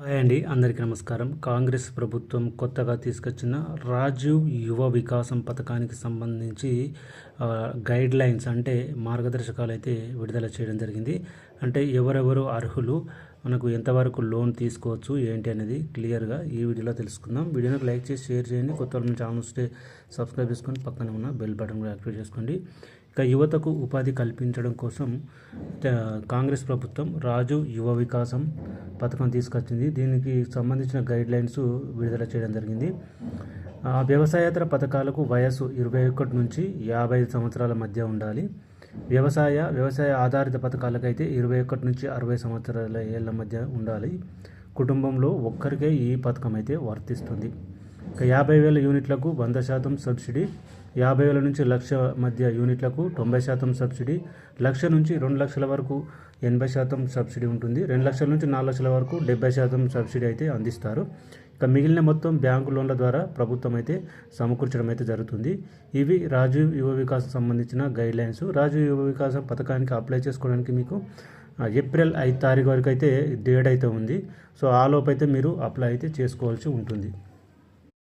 Hi అండి అందరికీ నమస్కారం. కాంగ్రెస్ ప్రభుత్వం కొత్తగా తీసుకొచ్చిన రాజీవ్ యువ వికాసం పథకానికి సంబంధించి గైడ్ లైన్స్ అంటే మార్గదర్శకాలు అయితే విడుదల చేయడం జరిగింది. అంటే ఎవరెవరు అర్హులు మనకు ఎంతవరకు లోన్ తీసుకోవచ్చు ఏంటి అనేది క్లియర్గా ఈ వీడియోలో తెలుసుకుందాం. వీడియోని లైక్ చేసి షేర్ చేయండి. కొత్త వాళ్ళ ఛానల్ వస్తే సబ్స్క్రైబ్ చేసుకొని పక్కన ఉన్న బెల్ బటన్ కూడా యాక్టివేట్ చేసుకోండి. ఇక యువతకు ఉపాధి కల్పించడం కోసం కాంగ్రెస్ ప్రభుత్వం రాజు యువ వికాసం పథకం తీసుకొచ్చింది. దీనికి సంబంధించిన గైడ్ లైన్స్ విడుదల చేయడం జరిగింది. ఆ, వ్యవసాయేతర పథకాలకు వయసు ఇరవై ఒకటి నుంచి యాభై ఐదు సంవత్సరాల మధ్య ఉండాలి. వ్యవసాయ వ్యవసాయ ఆధారిత పథకాలకైతే ఇరవై ఒకటి నుంచి అరవై సంవత్సరాల ఏళ్ళ మధ్య ఉండాలి. కుటుంబంలో ఒక్కరికే ఈ పథకం అయితే వర్తిస్తుంది. ఇక యాభై వేల యూనిట్లకు వంద శాతం సబ్సిడీ యాభై వేల నుంచి లక్ష మధ్య యూనిట్లకు తొంభై శాతం సబ్సిడీ లక్ష నుంచి రెండు లక్షల వరకు ఎనభై శాతం సబ్సిడీ ఉంటుంది. రెండు లక్షల నుంచి నాలుగు లక్షల వరకు డెబ్బై శాతం సబ్సిడీ అయితే అందిస్తారు. ఇక మిగిలిన మొత్తం బ్యాంకు లోన్ల ద్వారా ప్రభుత్వం అయితే సమకూర్చడం అయితే జరుగుతుంది. ఇవి రాజీవ్ యువ వికాసం సంబంధించిన గైడ్లైన్స్. రాజు రాజీవ్ యువ వికాసం పథకానికి అప్లై చేసుకోవడానికి మీకు ఏప్రిల్ ఐదు తారీఖు వరకు అయితే డేట్ అయితే ఉంది. సో ఆ అయితే మీరు అప్లై అయితే చేసుకోవాల్సి ఉంటుంది.